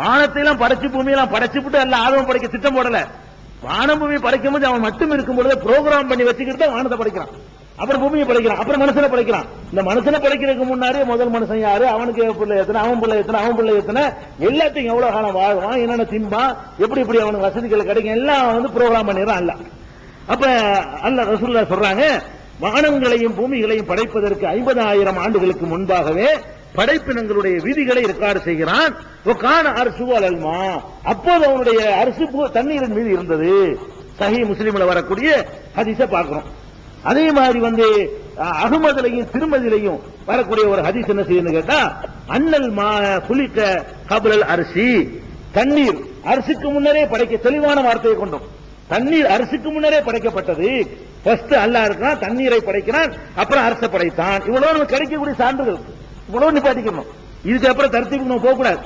வானத்தை எல்லாம் படைச்சு பூமியெல்லாம் படைச்சு விட்டு எல்லாம் ஆதவம் படைக்க திட்டம் போடல. வானம் பூமி படைக்கும் போது அவன் மட்டும் இருக்கும் பொழுது ப்ரோக்ராம் பண்ணி வச்சுக்கிட்டு தான் வானத்தை படைக்கிறான். அப்புறம் பூமியை படைக்கிறான். அப்புறம் மனுஷனை படைக்கிறான். இந்த மனுஷனை படைக்கிறதுக்கு முன்னாடி முதல் மனுஷன் யாரு? அவனுக்கு பிள்ளை எத்தனை? அவன் பிள்ளை எத்தனை? அவன் பிள்ளை எத்தனை? எல்லாத்தையும் எவ்வளவு காலம் வாழ்வான் என்னென்ன திம்பான் எப்படி இப்படி அவனுக்கு வசதிகள் கிடைக்கும்? எல்லாம் வந்து ப்ரோக்ராம் பண்ணிடுறான் அல்ல. அப்ப அல்ல ரசூல்லா சொல்றாங்க வானங்களையும் பூமிகளையும் படைப்பதற்கு ஐம்பதாயிரம் ஆண்டுகளுக்கு முன்பாகவே படைப்பினங்களுடைய விதிகளை ரெக்கார்டு செய்கிறான். காண அரசு அலல்மா அப்போது அவனுடைய அரசு பூ- தண்ணீரின் மீது இருந்தது. சஹி முஸ்லீம்ல வரக்கூடிய ஹதீஸ பார்க்கிறோம். அதே மாதிரி வந்து அகமதுலையும் திருமதிலையும் வரக்கூடிய ஒரு ஹதீஸ் என்ன செய்யுன்னு கேட்டா அண்ணல் மா குளிக்க கபலல் அரிசி. தண்ணீர் அரிசிக்கு முன்னரே படைக்க தெளிவான வார்த்தையை கொண்டோம். தண்ணீர் அரிசிக்கு முன்னரே படைக்கப்பட்டது. ஃபர்ஸ்ட் அல்லாஹ் இருக்கிறான் தண்ணீரை படைக்கிறான் அப்புறம் அரசை படைத்தான். இவ்வளவு நமக்கு கிடைக்கக்கூடிய சான்றுகள். இவ்வளவு நிப்பாட்டிக்கணும். இதுக்கப்புறம் தரத்துக்கு நம்ம போகக்கூடாது.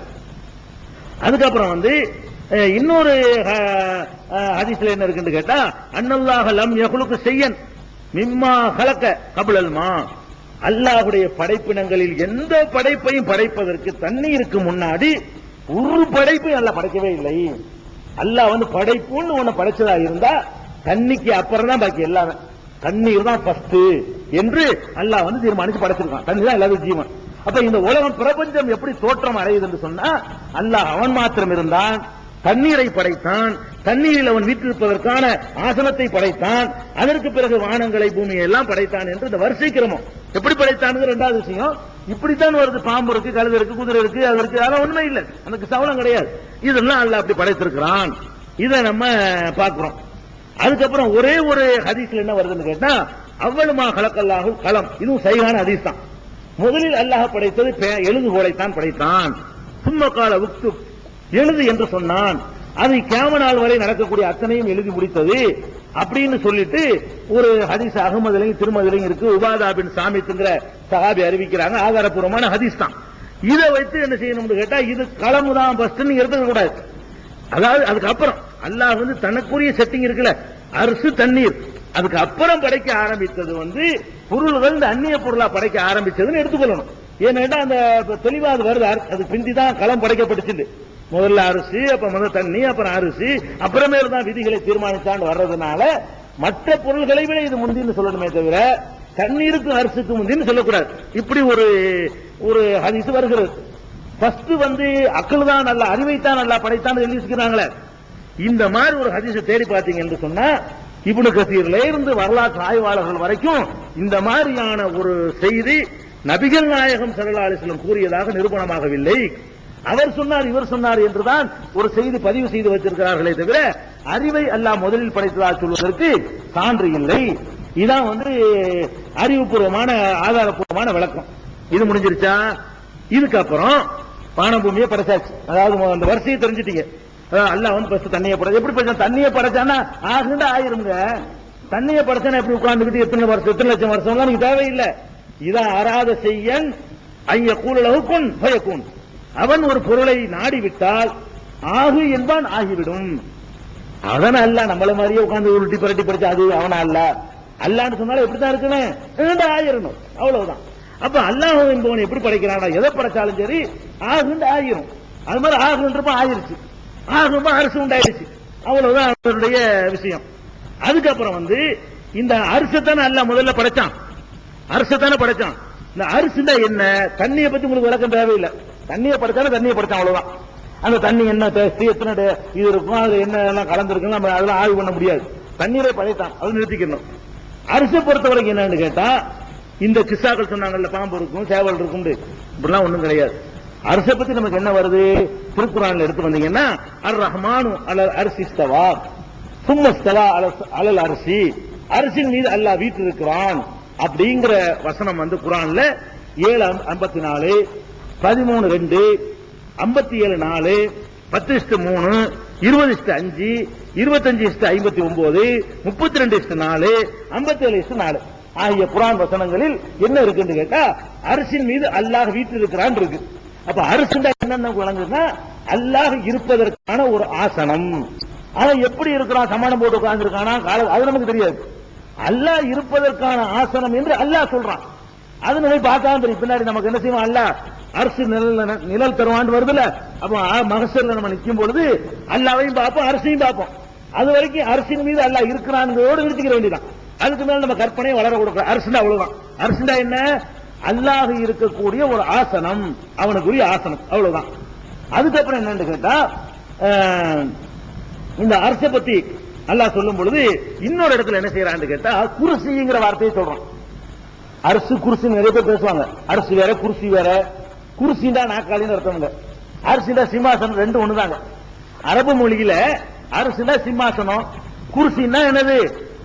அதுக்கப்புறம் வந்து இன்னொரு ஹதீஸ்ல என்ன இருக்குன்னு கேட்டா அன்னல்லாஹ லம் யகுலுக்கு செய்யன் மிம்மா கலக்க கபிலல்மா அல்லாஹுடைய படைப்பினங்களில் எந்த படைப்பையும் படைப்பதற்கு தண்ணீருக்கு முன்னாடி ஒரு படைப்பையும் அல்லாஹ் படைக்கவே இல்லை. அல்லாஹ் வந்து படைப்புன்னு ஒண்ணு படைச்சதா இருந்தா தண்ணிக்கு அப்புறம் தான் பாக்கி எல்லாமே. தண்ணீர் தான் ஃபஸ்ட்டு என்று அல்லாஹ் வந்து தீர்மானிச்சு படைச்சிருக்கான். தண்ணி தான் எல்லாரும் ஜீவன். அப்ப இந்த உலகம் பிரபஞ்சம் எப்படி தோற்றம் அடையுது என்று சொன்னா அல்லாஹ் அவன் மாத்திரம் இருந்தான் தண்ணீரை படைத்தான் தண்ணீரில் அவன் வீட்டிருப்பதற்கான ஆசனத்தை படைத்தான் அதற்கு பிறகு வானங்களை பூமியை எல்லாம் படைத்தான் என்று இந்த வரிசை கிரமம். எப்படி படைத்தான் ரெண்டாவது விஷயம். இப்படித்தான் வருது பாம்பு இருக்கு கழுது இருக்கு குதிரை இருக்கு அது இருக்கு அதெல்லாம் உண்மை இல்லை. அதுக்கு சவலம் கிடையாது. இதெல்லாம் அல்ல அப்படி படைத்திருக்கிறான். இதை நம்ம பார்க்கிறோம். அதுக்கப்புறம் ஒரே ஒரு ஹதீஸ்ல என்ன வருதுன்னு கேட்டா அவ்வளவு கலக்கல்லாகும் களம் இதுவும் சரியான ஹதீஸ் தான். முதலில் அல்லாஹ் படைத்தது பே- எழுதுகோலைத்தான் படைத்தான். சும்ம கால உக்து எழுது என்று சொன்னான். அது கேம நாள் வரை நடக்கக்கூடிய அத்தனையும் எழுதி முடித்தது. அப்படின்னு சொல்லிட்டு ஒரு ஹதீஸ் அகமதுலையும் திருமதிலையும் இருக்கு. உபாதா பின் சாமித்துங்கிற சகாபி அறிவிக்கிறாங்க. ஆதாரபூர்வமான ஹதீஸ் தான். இதை வைத்து என்ன செய்யணும்னு கேட்டா இது களமு தான் ஃபர்ஸ்ட் நீங்க எடுத்துக்க கூடாது அதாவது அதுக்கப்புறம் அல்லாஹ் வந்து தனக்குரிய செட்டிங் இருக்குல்ல. அரிசி தண்ணீர். அதுக்கு அப்புறம் படைக்க ஆரம்பித்தது வந்து பொருள்கள் இந்த அந்நிய பொருளா படைக்க ஆரம்பிச்சதுன்னு எடுத்துக்கொள்ளணும். ஏன்னா அந்த தெளிவா அது வருது அது பிந்தி தான் களம் படைக்கப்பட்டுச்சு முதல்ல அரிசி அப்ப முதல் தண்ணி அப்புறம் அரிசி அப்புறமே தான் விதிகளை தீர்மானித்தாண்டு வர்றதுனால மற்ற பொருள்களை விட இது முந்தின்னு சொல்லணுமே தவிர தண்ணீருக்கும் அரிசிக்கும் முந்தின்னு சொல்லக்கூடாது. இப்படி ஒரு ஒரு ஹதிசு வருகிறது. ஃபர்ஸ்ட் வந்து அக்கள் தான் நல்ல அறிவைத்தான் நல்லா படைத்தான் எழுதி வச்சுக்கிறாங்களே இந்த மாதிரி ஒரு ஹதீஸை தேடி பார்த்தீங்க என்று சொன்னா இப்னு கசீர்ல இருந்து வரலாற்று ஆய்வாளர்கள் வரைக்கும் இந்த மாதிரியான ஒரு செய்தி நபிகள் நாயகம் ஸல்லல்லாஹு கூறியதாக நிரூபணமாகவில்லை. அவர் சொன்னார் இவர் சொன்னார் என்றுதான் ஒரு செய்தி பதிவு செய்து வச்சிருக்கிறார்களே தவிர அறிவை அல்லாஹ் முதலில் படைத்ததாக சொல்வதற்கு சான்று இல்லை. இதான் வந்து அறிவுபூர்வமான ஆதாரப்பூர்வமான விளக்கம். இது முடிஞ்சிருச்சா? இதுக்கப்புறம் வானபூமியை படைச்சாச்சு. அதாவது அந்த வரிசையை தெரிஞ்சிட்டீங்க. அல்லாஹ் வந்து ஃபர்ஸ்ட் தண்ணியை படைச்சு எப்படி படைச்சான் தண்ணியை படைச்சானா ஆகுண்டு ஆயிருங்க. தண்ணியை படைச்சானா எப்படி உட்கார்ந்துக்கிட்டு எத்தனை வருஷம் எத்தனை லட்சம் வருஷம்லாம் நீங்க தேவையில்லை. இதான் அராத செய்யன் ஐய கூலளவு பயக்கும் அவன் ஒரு பொருளை நாடிவிட்டால் ஆகு என்பான் ஆகிவிடும். அவன் அல்ல நம்மள மாதிரியே உட்கார்ந்து உருட்டி புரட்டி படிச்சு அது அவனா அல்ல. அல்லான்னு சொன்னாலும் எப்படிதான் இருக்குன்னு ஆயிரணும். அவ்வளவுதான். அப்ப அல்லாஹ் என்பவன் எப்படி படைக்கிறானா எதை படைச்சாலும் சரி ஆகுண்டு ஆயிரும். அது மாதிரி ஆகுன்றப்ப ஆயிருச்சு. ஆகும்போ அரசு உண்டாயிடுச்சு. அவ்வளவுதான் அவருடைய விஷயம். அதுக்கப்புறம் வந்து இந்த அரிசத்தானே அல்ல முதல்ல படைச்சான். அரசத்தானே படைச்சான். இந்த அரிசுனா என்ன? தண்ணியை பத்தி உங்களுக்கு விளக்கம் தேவையில்லை. தண்ணியை படைச்சாலும் தண்ணியை படைச்சான் அவ்வளவுதான். அந்த தண்ணி என்ன டேஸ்ட் எத்தனை இது இருக்கும் அது என்ன எல்லாம் கலந்துருக்கு நம்ம அதெல்லாம் ஆய்வு பண்ண முடியாது. தண்ணீரை படைத்தான். அது நிறுத்திக்கணும். அரிசை பொறுத்த வரைக்கும் என்னன்னு கேட்டா இந்த கிஸ்ஸாக்கள் சொன்னாங்கல்ல பாம்பு இருக்கும் சேவல் இருக்கும் இப்படிலாம் ஒண்ணும் கிடையாது. அரசை பத்தி நமக்கு என்ன வருது? திருக்குறான் எடுத்து வந்தீங்கன்னா அர் ரஹ்மானு அலர் அரிசி ஸ்தவா சும்மஸ்தவா அலல் அலல் அரிசி. அரிசின் மீது அல்லாஹ் வீட்டு இருக்கிறான் அப்படிங்கிற வசனம் வந்து குரான்ல ஏழு ஐம்பத்தி நாலு பதிமூணு ரெண்டு ஐம்பத்தி ஏழு நாலு பத்து இஷ்டு மூணு இருபது இஷ்டு அஞ்சு இருபத்தஞ்சு இஸ்டு ஐம்பத்தி ஒன்பது முப்பத்தி ரெண்டு இஸ்டு நாலு ஐம்பத்தி ஏழு இஷ்டு நாலு. ஆகிய குரான் வசனங்களில் என்ன இருக்குன்னு கேட்டா அரசின் மீது அல்லாஹ் வீட்டு இருக்கிறான் இருக்கு. அப்ப அரிசுண்டா என்னென்ன விளங்குதுன்னா அல்லாஹ் இருப்பதற்கான ஒரு ஆசனம். அவன் எப்படி இருக்கிறான்? சமானம் போட்டு உட்கார்ந்துருக்கானா? காலம் அது நமக்கு தெரியாது. அல்லாஹ் இருப்பதற்கான ஆசனம் என்று அல்லாஹ் சொல்றான். அது நம்ம பார்த்தா தெரியும். பின்னாடி நமக்கு என்ன செய்வோம் அல்லாஹ் அரசு நிழல் நிழல் தருவான்னு வருதுல அப்ப ஆ- நம்ம நிக்கும் பொழுது அல்லாவையும் பார்ப்போம் அரசையும் பார்ப்போம். அது வரைக்கும் அரசின் மீது அல்லாஹ் இருக்கிறான்களோடு நிறுத்திக்கிற வேண்டியதான் அதுக்கு மேல நம்ம கற்பனையை வளர கொடுக்கலாம் அரசுண்டா அவ்வளவுதான். அரசுண்டா என்ன? அல்லாஹ் இருக்கக்கூடிய ஒரு ஆசனம். அவனுக்குரிய ஆசனம். அவ்வளவுதான். அதுக்கப்புறம் என்னன்னு கேட்டா இந்த அரசை பத்தி அல்லாஹ் சொல்லும் பொழுது இன்னொரு இடத்துல என்ன செய்யறான்னு கேட்டா குருசிங்கிற வார்த்தையை சொல்றான். அரசு குருசி நிறைய பேர் பேசுவாங்க. அரசு வேற குருசி வேற. குருசிண்டா நாக்காளின்னு அர்த்தவங்க இல்ல அரசுண்டா சிம்மாசனம் ரெண்டு ஒண்ணுதாங்க. அரபு மொழியில அரசுண்டா சிம்மாசனம் குருசின்னா என்னது?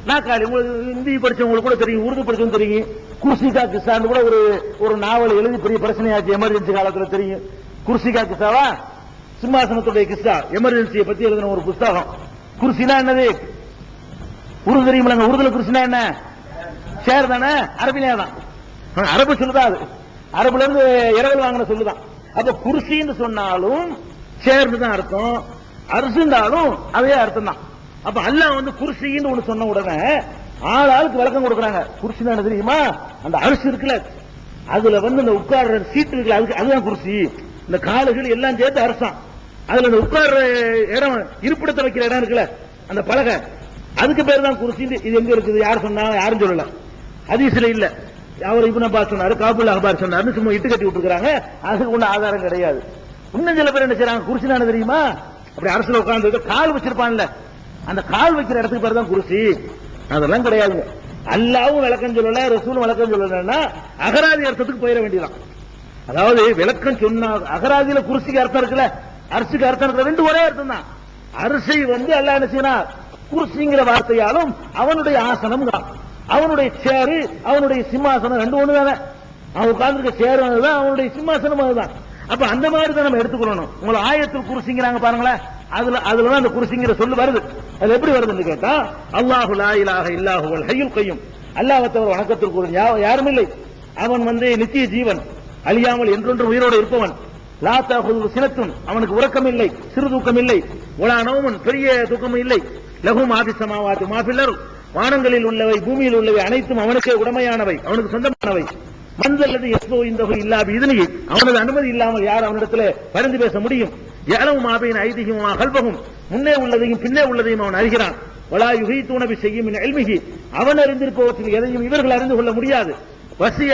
நாக்காளி உங்களுக்கு ஹிந்தி படிச்சவங்களுக்கு கூட தெரியும் உருது படிச்சவங்க தெரியும். குர்சிகா கிசான்னு கூட ஒரு ஒரு நாவல் எழுதி பெரிய பிரச்சனையாச்சு எமர்ஜென்சி காலத்துல தெரியும். குர்சிகா கிசாவா சிம்மாசனத்துடைய கிஸ்ஸா எமர்ஜென்சியை பத்தி எழுதின ஒரு புஸ்தகம். குர்சினா என்னது? உருது தெரியுமில்ல உருதுல குர்சினா என்ன? சேர் தானே? அரபிலே தான். அரபு சொல்லுதான் அது? அரபுல இருந்து இரவல் வாங்கின சொல்லுதான் அப்ப குர்சின்னு சொன்னாலும் சேர்ந்து தான் அர்த்தம். அரசுந்தாலும் அதே அர்த்தம் தான் அப்ப அல்லாஹ் வந்து குர்சின்னு ஒண்ணு சொன்ன உடனே ஆள் ஆளுக்கு விளக்கம் கொடுக்குறாங்க. குர்சினா என்ன தெரியுமா? அந்த அரிசி இருக்குல்ல அதுல வந்து இந்த உட்கார்ற சீட்டு இருக்குல்ல அதுக்கு அதுதான் குர்சி. இந்த காலுகள் எல்லாம் சேர்த்து அரசான். அதுல இந்த உட்கார்ற இடம் இருப்பிடத்தை வைக்கிற இடம் இருக்குல்ல அந்த பலகை. அதுக்கு பேர் தான் குர்சி இது எங்க இருக்குது? யார் சொன்னா யாரும் சொல்லல. ஹதீஸ்ல இல்ல. அவர் இப்னு அப்பாஸ் சொன்னாரு காபுல் அஹ்பார் சொன்னாரு சும்மா இட்டு கட்டி விட்டுருக்காங்க அதுக்கு ஒண்ணு ஆதாரம் கிடையாது. இன்னும் சில பேர் என்ன செய்யறாங்க குர்சினா என்ன தெரியுமா? அப்படி அரசுல உட்கார்ந்து கால் வச்சிருப்பான்ல. அந்த கால் வைக்கிற இடத்துக்கு பேர் தான் குருசி. அதெல்லாம் கிடையாதுங்க அல்லாவும் விளக்கம் சொல்லல ரசூலும் விளக்கம் சொல்லலன்னா அகராதி அர்த்தத்துக்கு போயிட வேண்டியதான் அதாவது விளக்கம் சொன்னா அகராதியில குருசிக்கு அர்த்தம் இருக்குல்ல? அரிசிக்கு அர்த்தம் இருக்கிற ரெண்டு ஒரே அர்த்தம் தான். அரிசி வந்து அல்ல என்ன செய்யணும் குருசிங்கிற வார்த்தையாலும் அவனுடைய ஆசனம் அவனுடைய சேரு அவனுடைய சிம்மாசனம் ரெண்டு ஒண்ணு தானே. அவன் உட்கார்ந்துருக்க சேரு அதுதான் அவனுடைய சிம்மாசனம் அதுதான். அப்ப அந்த மாதிரி தான் நம்ம எடுத்துக்கொள்ளணும். உங்களை ஆயத்தில் குருசிங்கிறாங்க பாருங்களேன். அதுல அதுலதான் அந்த குருசிங்கிற சொல்லு வருது. அது எப்படி வருதுன்னு கேட்டா அல்லாஹு லாயிலாக இலாஹ இல்லாஹுவல் ஹய்யுல் கையும். அல்லாஹத்தவர் வணக்கத்திற்கு யாரும் இல்லை. அவன் வந்து நித்திய ஜீவன். அழியாமல் என்றொன்று உயிரோடு இருப்பவன். லா சினத்தும். அவனுக்கு உறக்கம் இல்லை சிறு தூக்கம் இல்லை உலானவும் பெரிய தூக்கம் இல்லை. லகு மாபிசமாவாத்து மாபில்லர் வானங்களில் உள்ளவை பூமியில் உள்ளவை அனைத்தும் அவனுக்கு உடமையானவை. அவனுக்கு சொந்தமானவை. மந்தல்லது எஸ்போ இந்த இல்லாபி இதனையே அவனது அனுமதி இல்லாமல் யார் அவனிடத்துல பரிந்து பேச முடியும்? யாரும் மாபையின் ஐதிகம் கல்பகும் முன்னே உள்ளதையும் பின்னே உள்ளதையும் அவன் அறிகிறான். வலா யுகை தூணவி செய்யும் எல்மிகி அவன் அறிந்திருப்பவற்றில் எதையும் இவர்கள் அறிந்து கொள்ள முடியாது. வசிய